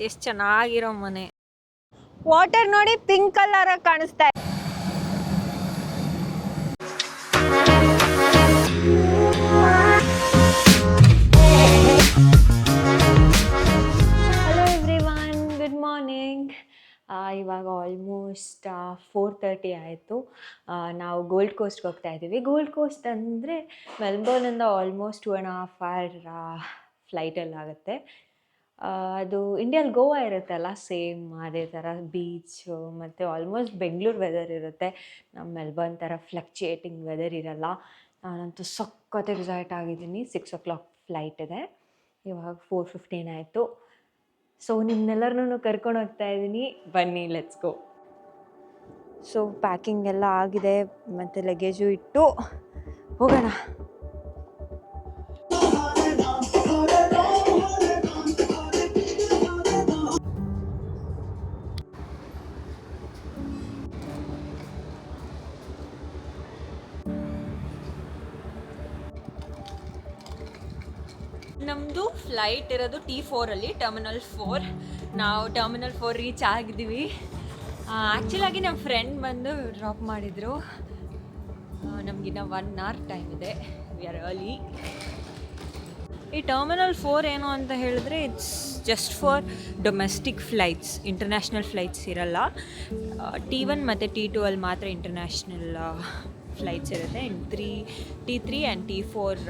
ಎಷ್ಟು ಚೆನ್ನಾಗಿರೋ ಮನೆ. ವಾಟರ್ ನೋಡಿ ಪಿಂಕ್ ಕಲರ್ ಕಾಣಿಸ್ತಾ ಇದೆ. Hello every one good morning ಇವಾಗ ಆಲ್ಮೋಸ್ಟ್ ಫೋರ್ ತರ್ಟಿ ಆಯಿತು. ನಾವು ಗೋಲ್ಡ್ ಕೋಸ್ಟ್ಗೆ ಹೋಗ್ತಾ ಇದ್ದೀವಿ. ಗೋಲ್ಡ್ ಕೋಸ್ಟ್ ಅಂದರೆ ಮೆಲ್ಬೋರ್ನಿಂದ almost two and half hour ಫ್ಲೈಟಲ್ಲಿ ಆಗುತ್ತೆ ಆ, ಅದು ಇಂಡಿಯಲ್ಲಿ ಗೋವಾ ಇರುತ್ತಲ್ಲ, ಸೇಮ್ ಅದೇ ಥರ ಬೀಚು ಮತ್ತು ಆಲ್ಮೋಸ್ಟ್ ಬೆಂಗಳೂರು ವೆದರ್ ಇರುತ್ತೆ. ನಮ್ಮ ಮೆಲ್ಬರ್ನ್ ಥರ ಫ್ಲಕ್ಚುಯೇಟಿಂಗ್ ವೆದರ್ ಇರಲ್ಲ. ನಾನಂತೂ ಸಖತ್ ಎಕ್ಸೈಟ್ ಆಗಿದ್ದೀನಿ. ಸಿಕ್ಸ್ ಓ ಕ್ಲಾಕ್ ಫ್ಲೈಟ್ ಇದೆ. ಇವಾಗ ಫೋರ್ ಫಿಫ್ಟೀನ್ ಆಯಿತು. ಸೊ ನಿಮ್ಮನ್ನೆಲ್ಲರನ್ನೂ ಕರ್ಕೊಂಡು ಹೋಗ್ತಾ ಇದ್ದೀನಿ. ಬನ್ನಿ ಲೆಟ್ಸ್ ಗೋ ಸೊ ಪ್ಯಾಕಿಂಗ್ ಎಲ್ಲ ಆಗಿದೆ. ಮತ್ತು ಲಗೇಜು ಇಟ್ಟು ಹೋಗೋಣ. ಫ್ಲೈಟ್ ಇರೋದು ಟಿ ಫೋರಲ್ಲಿ ಟರ್ಮಿನಲ್ ಫೋರ್ ನಾವು ಟರ್ಮಿನಲ್ ಫೋರ್ ರೀಚ್ ಆಗಿದ್ದೀವಿ. ಆ್ಯಕ್ಚುಲಾಗಿ ನಮ್ಮ ಫ್ರೆಂಡ್ ಬಂದು ಡ್ರಾಪ್ ಮಾಡಿದರು. ನಮಗಿನ್ನ ಒನ್ ಅವರ್ ಟೈಮ್ ಇದೆ. ವಿ ಆರ್ ಅರ್ಲಿ ಈ ಟರ್ಮಿನಲ್ ಫೋರ್ ಏನು ಅಂತ ಹೇಳಿದ್ರೆ it's just for domestic flights international flights ಇರಲ್ಲ. ಟಿ ಒನ್ ಮತ್ತು ಟಿ ಟು ಅಲ್ಲಿ ಮಾತ್ರ ಇಂಟರ್ನ್ಯಾಷನಲ್ ಫ್ಲೈಟ್ಸ್ ಇರುತ್ತೆ. And three T three and T four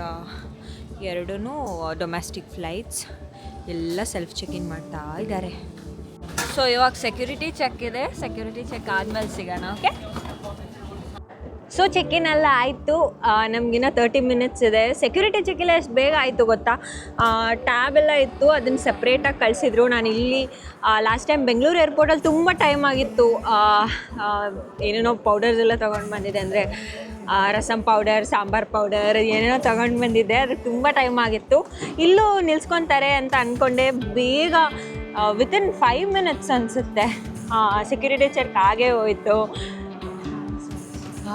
ಎರಡೂ ಡೊಮೆಸ್ಟಿಕ್ ಫ್ಲೈಟ್ಸ್ ಎಲ್ಲ ಸೆಲ್ಫ್ ಚೆಕ್ ಇನ್ ಮಾಡ್ತಾ ಇದ್ದಾರೆ. ಸೊ ಇವಾಗ ಸೆಕ್ಯೂರಿಟಿ ಚೆಕ್ ಇದೆ. ಸೆಕ್ಯೂರಿಟಿ ಚೆಕ್ ಆದಮೇಲೆ ಸಿಗೋಣ ಓಕೆ ಸೊ ಇನ್ ಎಲ್ಲ ಆಯಿತು. ನಮಗಿನ್ನ ತರ್ಟಿ ಮಿನಿಟ್ಸ್ ಇದೆ. ಸೆಕ್ಯೂರಿಟಿ ಚೆಕ್ ಎಲ್ಲ ಎಷ್ಟು ಬೇಗ ಆಯಿತು ಗೊತ್ತಾ? ಟ್ಯಾಬ್ ಎಲ್ಲ ಇತ್ತು. ಅದನ್ನು ಸಪ್ರೇಟಾಗಿ ಕಳಿಸಿದ್ರು. ನಾನು ಇಲ್ಲಿ ಲಾಸ್ಟ್ ಟೈಮ್ ಬೆಂಗಳೂರು ಏರ್ಪೋರ್ಟಲ್ಲಿ ತುಂಬ ಟೈಮ್ ಆಗಿತ್ತು. ಏನೇನೋ ಪೌಡರ್ಸ್ ಎಲ್ಲ ತೊಗೊಂಡು ಬಂದಿದೆ ಅಂದರೆ ರಸಮ್ ಪೌಡರ್ ಸಾಂಬಾರ್ ಪೌಡರ್ ಏನೇನೋ ತೊಗೊಂಡು ಬಂದಿದ್ದೆ ಅದಕ್ಕೆ ತುಂಬ ಟೈಮ್ ಆಗಿತ್ತು. ಇಲ್ಲೂ ನಿಲ್ಸ್ಕೊತಾರೆ ಅಂತ ಅಂದ್ಕೊಂಡೆ ಬೇಗ ವಿತಿನ್ ಫೈವ್ ಮಿನಿಟ್ಸ್ ಅನಿಸುತ್ತೆ. ಸೆಕ್ಯೂರಿಟಿ ಚೆಕ್ ಆಗೇ ಹೋಯಿತು.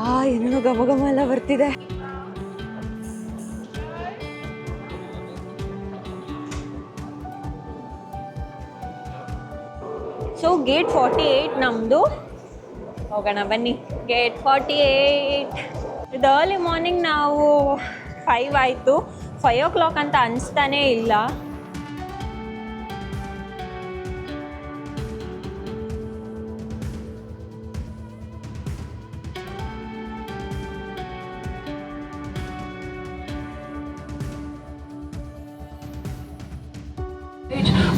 ಆ ಏನೇನೋ ಘಮ ಘಮ ಎಲ್ಲ ಬರ್ತಿದೆ. ಸೊ ಗೇಟ್ ಫಾರ್ಟಿ ಏಯ್ಟ್ ನಮ್ಮದು ಹೋಗೋಣ, ಬನ್ನಿ. ಗೇಟ್ ಫಾರ್ಟಿ ಏಯ್ಟ್ ಇದು ಅರ್ಲಿ ಮಾರ್ನಿಂಗ್ ನಾವು ಫೈವ್ ಆಯಿತು. ಫೈವ್ ಓ ಕ್ಲಾಕ್ ಅಂತ ಅನಿಸ್ತಾನೇ ಇಲ್ಲ.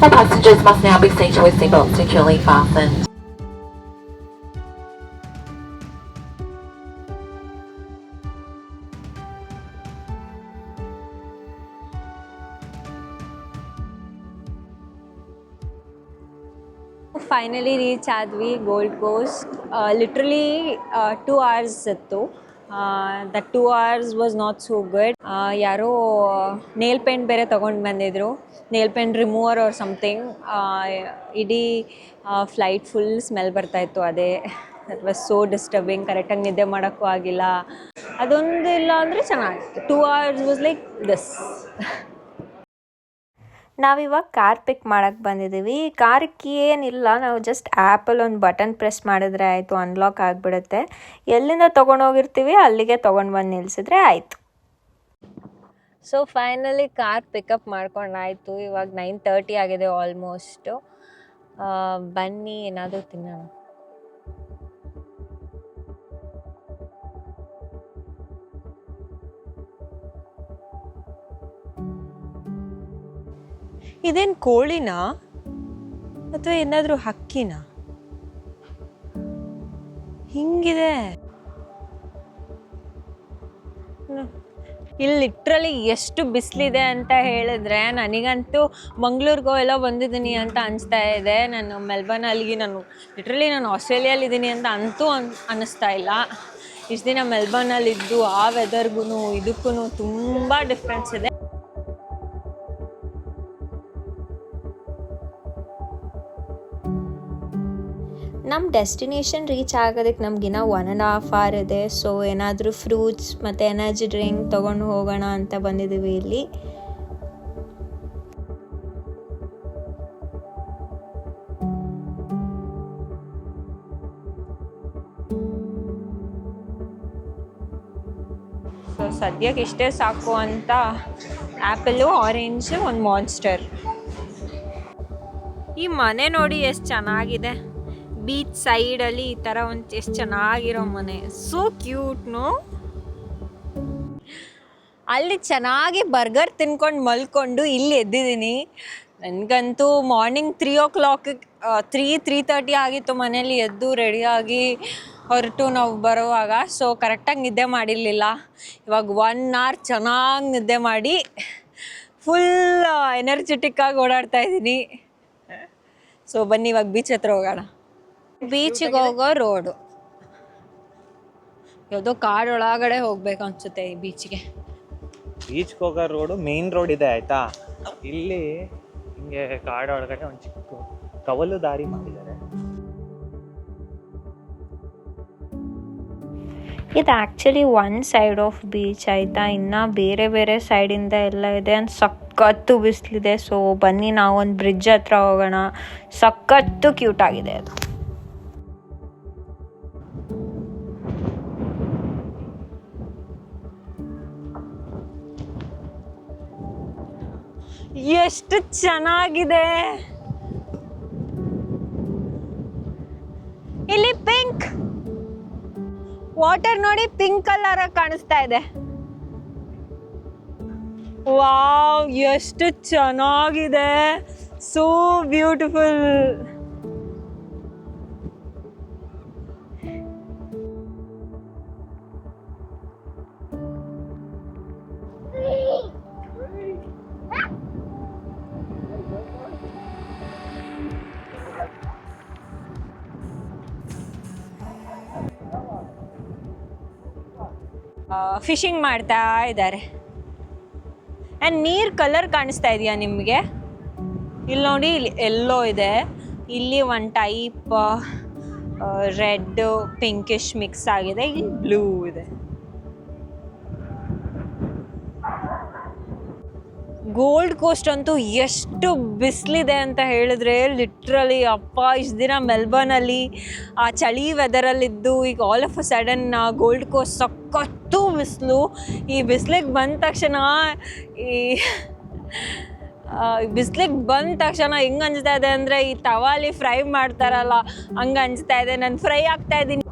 All passengers must now be seated with seatbelts securely fastened. Finally reach ಆದ್ವಿ Gold Coast literally two hours ಇತ್ತು The two hours was not so good ಯಾರೋ nail paint ಬೇರೆ ತೊಗೊಂಡು ಬಂದಿದ್ರು. Nail paint remover or something ಇಡೀ flight full smell ಬರ್ತಾಯಿತ್ತು ಅದೇ. That was so disturbing ಕರೆಕ್ಟಾಗಿ ನಿದ್ದೆ ಮಾಡೋಕ್ಕೂ ಆಗಿಲ್ಲ. ಅದೊಂದು ಇಲ್ಲ ಅಂದರೆ ಚೆನ್ನಾಗಿತ್ತು. Two hours was like this ನಾವಿವಾಗ ಕಾರ್ ಪಿಕ್ ಮಾಡಕ್ಕೆ ಬಂದಿದ್ದೀವಿ. ಕಾರ್ಗೆ ಏನಿಲ್ಲ ನಾವು ಜಸ್ಟ್ ಆ್ಯಪಲ್ಲಿ ಒಂದು ಬಟನ್ ಪ್ರೆಸ್ ಮಾಡಿದ್ರೆ ಆಯಿತು ಅನ್ಲಾಕ್ ಆಗಿಬಿಡುತ್ತೆ. ಎಲ್ಲಿಂದ ತೊಗೊಂಡೋಗಿರ್ತೀವಿ ಅಲ್ಲಿಗೆ ತೊಗೊಂಡು ಬಂದು ನಿಲ್ಲಿಸಿದ್ರೆ ಆಯಿತು. ಸೊ ಫೈನಲಿ ಕಾರ್ ಪಿಕಪ್ ಮಾಡ್ಕೊಂಡಾಯಿತು ಇವಾಗ ನೈನ್ ತರ್ಟಿ ಆಗಿದೆ ಆಲ್ಮೋಸ್ಟು ಬನ್ನಿ, ಏನಾದರೂ ತಿನ್ನೋಣ. ಇದೇನು ಕೋಳಿನಾ? ಅಥವಾ ಏನಾದರೂ ಹಕ್ಕಿನ? ಹಿಂಗಿದೆ. ಇಲ್ಲಿ ಲಿಟ್ರಲಿ ಎಷ್ಟು ಬಿಸಿಲಿದೆ ಅಂತ ಹೇಳಿದ್ರೆ ನನಗಂತೂ ಮಂಗ್ಳೂರಿಗೋ ಎಲ್ಲ ಬಂದಿದ್ದೀನಿ ಅಂತ ಅನಿಸ್ತಾ ಇದೆ. ನಾನು ಮೆಲ್ಬರ್ನಲ್ಲಿ ನಾನು ಲಿಟ್ರಲಿ ನಾನು ಆಸ್ಟ್ರೇಲಿಯಲ್ಲಿದ್ದೀನಿ ಅಂತ ಅಂತೂ ಅನ್ ಅನ್ನಿಸ್ತಾ ಇಲ್ಲ. ಇಷ್ಟು ದಿನ ಮೆಲ್ಬರ್ನಲ್ಲಿದ್ದು ಆ ವೆದರ್ಗೂ ಇದಕ್ಕೂ ತುಂಬ ಡಿಫ್ರೆನ್ಸ್ ಇದೆ. ನಮ್ಮ ಡೆಸ್ಟಿನೇಷನ್ ರೀಚ್ ಆಗೋದಕ್ಕೆ ನಮಗಿನ್ನ ಒನ್ ಆ್ಯಂಡ್ ಹಾಫ್ ಅವರ್ ಇದೆ. ಸೊ ಏನಾದರೂ ಫ್ರೂಟ್ಸ್ ಮತ್ತು ಎನರ್ಜಿ ಡ್ರಿಂಕ್ ತೊಗೊಂಡು ಹೋಗೋಣ ಅಂತ ಬಂದಿದ್ದೀವಿ ಇಲ್ಲಿ. ಸೊ ಸದ್ಯಕ್ಕೆ ಇಷ್ಟೇ ಸಾಕು ಅಂತ ಆ್ಯಪಲ್ಲು ಆರೆಂಜು ಒಂದು ಮಾನ್ಸ್ಟರ್ ಈ ಮನೆ ನೋಡಿ ಎಷ್ಟು ಚೆನ್ನಾಗಿದೆ. ಬೀಚ್ ಸೈಡಲ್ಲಿ ಈ ಥರ ಒಂದು ಎಷ್ಟು ಚೆನ್ನಾಗಿರೋ ಮನೆ. ಸೋ ಕ್ಯೂಟ್ನು ಅಲ್ಲಿ ಚೆನ್ನಾಗಿ ಬರ್ಗರ್ ತಿನ್ಕೊಂಡು ಮಲ್ಕೊಂಡು ಇಲ್ಲಿ ಎದ್ದಿದ್ದೀನಿ. ನನಗಂತೂ morning three o'clock three three thirty ಆಗಿತ್ತು ಮನೇಲಿ ಎದ್ದು ರೆಡಿಯಾಗಿ ಹೊರಟು ನಾವು ಬರುವಾಗ. ಸೊ ಕರೆಕ್ಟಾಗಿ ನಿದ್ದೆ ಮಾಡಿರಲಿಲ್ಲ. ಇವಾಗ ಒನ್ ಅವರ್ ಚೆನ್ನಾಗಿ ನಿದ್ದೆ ಮಾಡಿ ಫುಲ್ ಎನರ್ಜೆಟಿಕ್ಕಾಗಿ ಓಡಾಡ್ತಾ ಇದ್ದೀನಿ. ಸೊ ಬನ್ನಿ ಇವಾಗ ಬೀಚ್ ಹತ್ರ ಹೋಗೋಣ. ಬೀಚಿಗೆ ಹೋಗೋ ರೋಡು ಯಾವುದೋ ಕಾಡೊಳಗಡೆ ಹೋಗ್ಬೇಕು ಅನ್ಸುತ್ತೆ ಈ ಬೀಚ್ಗೆ ಬೀಚ್ಗೆ ಹೋಗೋ ರೋಡು ಮೇನ್ ರೋಡ್ ಇದೆ ಆಯ್ತಾ? ಇಲ್ಲಿ ಹಿಂಗೆ ಕಾಡು ಒಳಗಡೆ ಒಂದು ಚಿಕ್ಕ ಕವಲು ದಾರಿ ಮಾಡಿದ್ದಾರೆ. ಇದು actually one side of beach ಆಯಿತಾ? ಇನ್ನು ಬೇರೆ ಬೇರೆ ಸೈಡಿಂದ ಎಲ್ಲ ಇದೆ. ಅಂಡ್ ಸಖತ್ತು ಬಿಸಿಲಿದೆ. ಸೊ ಬನ್ನಿ ನಾವು ಒಂದು ಬ್ರಿಡ್ಜ್ ಹತ್ರ ಹೋಗೋಣ. ಸಖತ್ತು ಕ್ಯೂಟ್ ಆಗಿದೆ ಅದು. ಎಷ್ಟು ಚೆನ್ನಾಗಿದೆ. ಇಲ್ಲಿ ಪಿಂಕ್. ವಾಟರ್ ನೋಡಿ ಪಿಂಕ್ ಕಲರ್ ಕಾಣಿಸ್ತಾ ಇದೆ. ವಾವ್, ಎಷ್ಟು ಚೆನ್ನಾಗಿದೆ. ಸೋ ಬ್ಯೂಟಿಫುಲ್ ಫಿಶಿಂಗ್ ಮಾಡ್ತಾ ಇದ್ದಾರೆ. ಆ್ಯಂಡ್ ನೀರು ಕಲರ್ ಕಾಣಿಸ್ತಾ ಇದೆಯಾ ನಿಮಗೆ? ಇಲ್ಲಿ ನೋಡಿ, ಇಲ್ಲಿ ಎಲ್ಲೋ ಇದೆ. ಇಲ್ಲಿ ಒಂದು ಟೈಪ್ ರೆಡ್ ಪಿಂಕಿಶ್ ಮಿಕ್ಸ್ ಆಗಿದೆ. ಇಲ್ಲಿ ಬ್ಲೂ ಇದೆ. ಗೋಲ್ಡ್ ಕೋಸ್ಟ್ ಅಂತೂ ಎಷ್ಟು ಬಿಸಿಲಿದೆ ಅಂತ ಹೇಳಿದ್ರೆ ಲಿಟ್ರಲಿ ಅಪ್ಪ, ಇಷ್ಟು ದಿನ ಮೆಲ್ಬರ್ನಲ್ಲಿ ಆ ಚಳಿ ವೆದರಲ್ಲಿದ್ದು ಈಗ all of a sudden Gold Coast ಸಖತ್ತು ಬಿಸಿಲು. ಈ ಬಿಸಿಲಿಗೆ ಬಂದ ತಕ್ಷಣ ಈ ಬಿಸ್ಲಿಗೆ ಬಂದ ತಕ್ಷಣ ಹೆಂಗೆ ಅನಿಸ್ತಾ ಇದೆ ಅಂದರೆ ಈ ತವಾಲಿ ಫ್ರೈ ಮಾಡ್ತಾರಲ್ಲ, ಹಂಗೆ ಅನಿಸ್ತಾ ಇದೆ. ನಾನು ಫ್ರೈ ಆಗ್ತಾ ಇದ್ದೀನಿ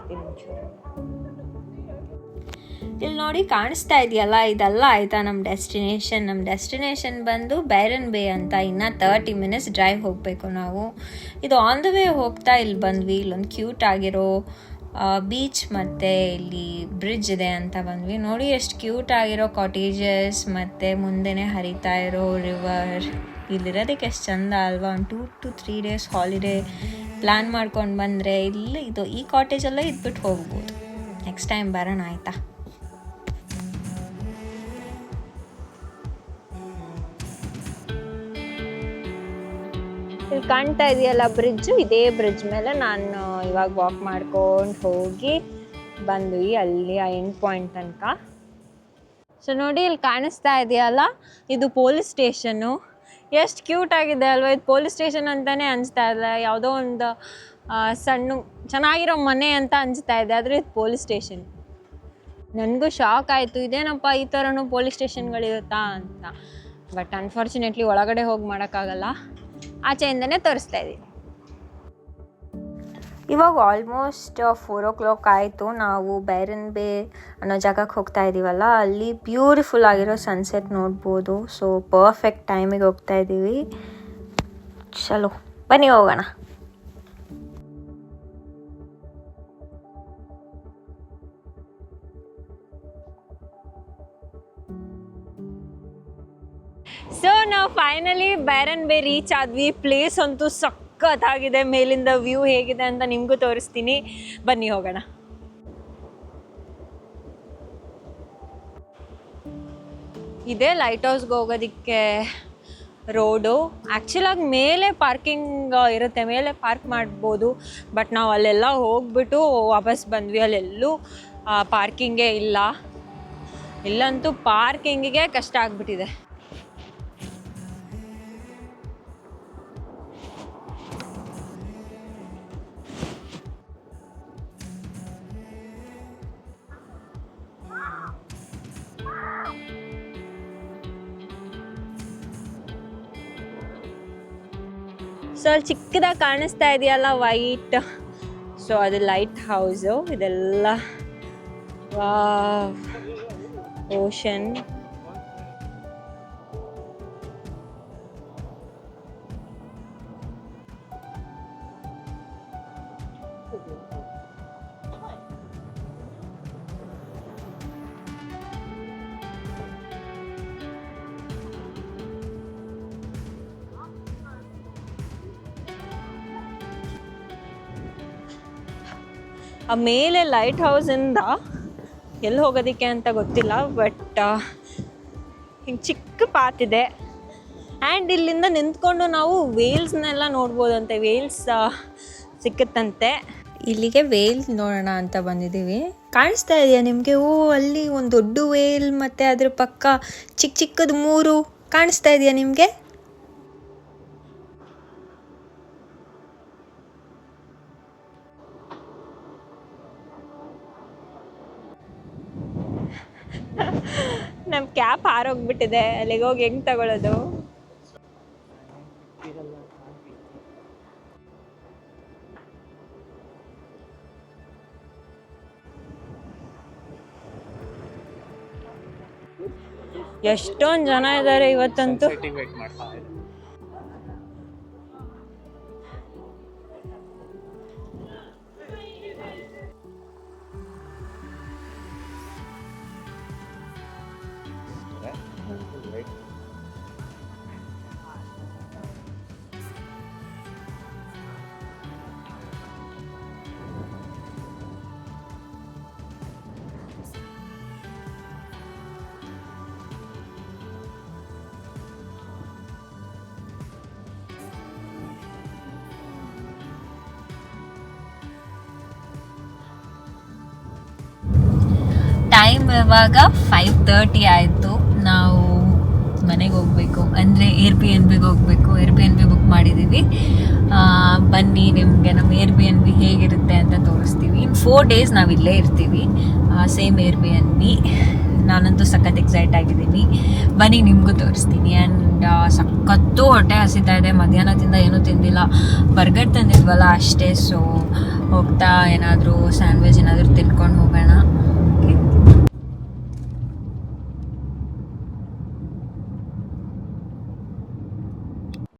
ಇಲ್ಲಿ ನೋಡಿ ಕಾಣಿಸ್ತಾ ಇದೆಯಲ್ಲ, ಇದೆಲ್ಲ ಆಯಿತಾ ನಮ್ಮ ಡೆಸ್ಟಿನೇಷನ್ ನಮ್ಮ ಡೆಸ್ಟಿನೇಷನ್ ಬಂದು ಬೈರನ್ ಬೇ ಅಂತ ಇನ್ನು ತರ್ಟಿ ಮಿನಿಟ್ಸ್ ಡ್ರೈವ್ ಹೋಗಬೇಕು ನಾವು. ಇದು ಆನ್ ದ ವೇ ಹೋಗ್ತಾ ಇಲ್ಲಿ ಬಂದ್ವಿ ಇಲ್ಲೊಂದು ಕ್ಯೂಟ್ ಆಗಿರೋ ಬೀಚ್ ಮತ್ತು ಇಲ್ಲಿ ಬ್ರಿಡ್ಜ್ ಇದೆ ಅಂತ ಬಂದ್ವಿ. ನೋಡಿ ಎಷ್ಟು ಕ್ಯೂಟ್ ಆಗಿರೋ ಕಾಟೇಜಸ್ ಮತ್ತು ಮುಂದೆನೇ ಹರಿತಾ ಇರೋ ರಿವರ್ ಇಲ್ಲಿರೋದಕ್ಕೆ ಎಷ್ಟು ಚಂದ ಅಲ್ವಾ? ಒಂದು two to three days holiday plan ಮಾಡ್ಕೊಂಡು ಬಂದರೆ ಇಲ್ಲಿ ಇದು ಈ ಕಾಟೇಜಲ್ಲೇ ಇದ್ಬಿಟ್ಟು ಹೋಗ್ಬೋದು. ನೆಕ್ಸ್ಟ್ ಟೈಮ್ ಬರೋಣ, ಆಯಿತಾ? ಇಲ್ಲಿ ಕಾಣ್ತಾ ಇದೆಯಲ್ಲ ಬ್ರಿಡ್ಜ್ ಇದೇ ಬ್ರಿಡ್ಜ್ ಮೇಲೆ ನಾನು ಇವಾಗ ವಾಕ್ ಮಾಡ್ಕೊಂಡು ಹೋಗಿ ಬಂದ್ವಿ ಅಲ್ಲಿ ಆ ಎಂಡ್ ಪಾಯಿಂಟ್ ತನಕ. ಸೊ ನೋಡಿ ಇಲ್ಲಿ ಕಾಣಿಸ್ತಾ ಇದೆಯಲ್ಲ, ಇದು ಪೊಲೀಸ್ ಸ್ಟೇಷನ್ನು ಎಷ್ಟು ಕ್ಯೂಟ್ ಆಗಿದೆ ಅಲ್ವಾ? ಇದು ಪೊಲೀಸ್ ಸ್ಟೇಷನ್ ಅಂತಾನೆ ಅನಿಸ್ತಾ ಇಲ್ಲ. ಯಾವುದೋ ಒಂದು ಸಣ್ಣ, ಚೆನ್ನಾಗಿರೋ ಮನೆ ಅಂತ ಅನಿಸ್ತಾ ಇದೆ, ಆದರೆ ಇದು ಪೊಲೀಸ್ ಸ್ಟೇಷನ್ ನನಗೂ ಶಾಕ್ ಆಯಿತು. ಇದೇನಪ್ಪ ಈ ಥರನೂ ಪೊಲೀಸ್ ಸ್ಟೇಷನ್ಗಳಿರುತ್ತಾ ಅಂತ. ಬಟ್ ಅನ್ಫಾರ್ಚುನೇಟ್ಲಿ ಒಳಗಡೆ ಹೋಗಿ ಮಾಡೋಕ್ಕಾಗಲ್ಲ. ಆಚೆಯಿಂದನೇ ತೋರಿಸ್ತಾ ಇದ್ದೀನಿ ಇವಾಗ ಆಲ್ಮೋಸ್ಟ್ ಫೋರ್ ಓ ಕ್ಲಾಕ್ ಆಯಿತು. ನಾವು ಬೈರನ್ ಬೇ ಅನ್ನೋ ಜಾಗಕ್ಕೆ ಹೋಗ್ತಾ ಇದ್ದೀವಲ್ಲ ಅಲ್ಲಿ ಬ್ಯೂಟಿಫುಲ್ ಆಗಿರೋ ಸನ್ಸೆಟ್ ನೋಡ್ಬೋದು. ಸೊ ಪರ್ಫೆಕ್ಟ್ ಟೈಮಿಗೆ ಹೋಗ್ತಾ ಇದ್ದೀವಿ ಚಲೋ. ಬನ್ನಿ ಹೋಗೋಣ. ಸೊ ನಾವು ಫೈನಲಿ ಬ್ಯಾರನ್ ಬೇ ರೀಚ್ ಆದ್ವಿ. ಪ್ಲೇಸ್ ಅಂತೂ ಸಖತ್ತಾಗಿದೆ. ಮೇಲಿಂದ ವ್ಯೂ ಹೇಗಿದೆ ಅಂತ ನಿಮಗೂ ತೋರಿಸ್ತೀನಿ. ಬನ್ನಿ ಹೋಗೋಣ. ಇದೆ ಲೈಟ್ ಹೌಸ್ಗೆ ಹೋಗೋದಕ್ಕೆ ರೋಡು ಆ್ಯಕ್ಚುಲಾಗಿ ಮೇಲೆ ಪಾರ್ಕಿಂಗ್ ಇರುತ್ತೆ. ಮೇಲೆ ಪಾರ್ಕ್ ಮಾಡ್ಬೋದು. ಬಟ್ ನಾವು ಅಲ್ಲೆಲ್ಲ ಹೋಗ್ಬಿಟ್ಟು ವಾಪಸ್ ಬಂದ್ವಿ. ಅಲ್ಲೆಲ್ಲೂ ಪಾರ್ಕಿಂಗೇ ಇಲ್ಲ. ಇಲ್ಲಂತೂ ಪಾರ್ಕಿಂಗಿಗೆ ಕಷ್ಟ ಆಗ್ಬಿಟ್ಟಿದೆ. ಸೊ ಅಲ್ಲಿ ಚಿಕ್ಕದಾಗಿ ಕಾಣಿಸ್ತಾ ಇದೆಯಲ್ಲ ವೈಟ್ ಸೊ ಅದು ಲೈಟ್ ಹೌಸು ಇದೆಲ್ಲ ವಾ ಓಷನ್ ಆ ಮೇಲೆ ಲೈಟ್ ಹೌಸಿಂದ ಎಲ್ಲಿ ಹೋಗೋದಕ್ಕೆ ಅಂತ ಗೊತ್ತಿಲ್ಲ ಬಟ್ ಹಿಂಗೆ ಚಿಕ್ಕ ಪಾತ್ ಇದೆ. ಆ್ಯಂಡ್ ಇಲ್ಲಿಂದ ನಿಂತ್ಕೊಂಡು ನಾವು ವೇಲ್ಸ್ನೆಲ್ಲ ನೋಡ್ಬೋದಂತೆ. ವೇಲ್ಸ್ ಸಿಕ್ಕತ್ತಂತೆ. ಇಲ್ಲಿಗೆ ವೇಲ್ ನೋಡೋಣ ಅಂತ ಬಂದಿದ್ದೀವಿ. ಕಾಣಿಸ್ತಾ ಇದೆಯಾ ನಿಮಗೆ? ಓ, ಅಲ್ಲಿ ಒಂದು ದೊಡ್ಡ ವೇಲ್ ಮತ್ತು ಅದ್ರ ಪಕ್ಕ ಚಿಕ್ಕ ಚಿಕ್ಕದು ಮೂರು ಕಾಣಿಸ್ತಾ ಇದೆಯಾ ನಿಮಗೆ? ನಮ್ಮ ಕ್ಯಾಪ್ ಹಾರೋಗ್ಬಿಟ್ಟಿದೆ. ಅಲ್ಲಿಗೆ ಹೋಗಿ ಹೆಂಗೆ ತಗೊಳ್ಳೋದು ಎಷ್ಟೊಂದು ಜನ ಇದ್ದಾರೆ ಇವತ್ತಂತೂ. ಟೈಮ್ ಇವಾಗ ಫೈವ್ ತರ್ಟಿ ಆಯಿತು. ನಾವು ಮನೆಗೆ ಹೋಗಬೇಕು. ಅಂದರೆ ಏರ್ ಬಿ ಎನ್ ಬಿಗೆ ಹೋಗಬೇಕು. Air B N B book ಮಾಡಿದ್ದೀವಿ ಬನ್ನಿ ನಿಮಗೆ ನಮ್ಮ ಏರ್ ಬಿ ಎನ್ ಬಿ ಹೇಗಿರುತ್ತೆ ಅಂತ ತೋರಿಸ್ತೀವಿ. ಇನ್ ಫೋರ್ ಡೇಸ್ ನಾವು ಇಲ್ಲೇ ಇರ್ತೀವಿ. Same air B N B ನಾನಂತೂ ಸಖತ್ ಎಕ್ಸೈಟ್ ಆಗಿದ್ದೀನಿ. ಬನ್ನಿ ನಿಮಗೂ ತೋರಿಸ್ತೀನಿ. ಆ್ಯಂಡ್ ಸಖತ್ತು ಹೊಟ್ಟೆ ಹಸಿತಾ ಇದೆ. ಮಧ್ಯಾಹ್ನದಿಂದ ಏನೂ ತಿಂದಿಲ್ಲ. ಬರ್ಗರ್ ತಂದಿದ್ವಲ್ಲ ಅಷ್ಟೇ. ಸೊ ಹೋಗ್ತಾ ಏನಾದರೂ ಸ್ಯಾಂಡ್ವಿಚ್ ಏನಾದರೂ ತಿನ್ಕೊಂಡು ಹೋಗೋಣ.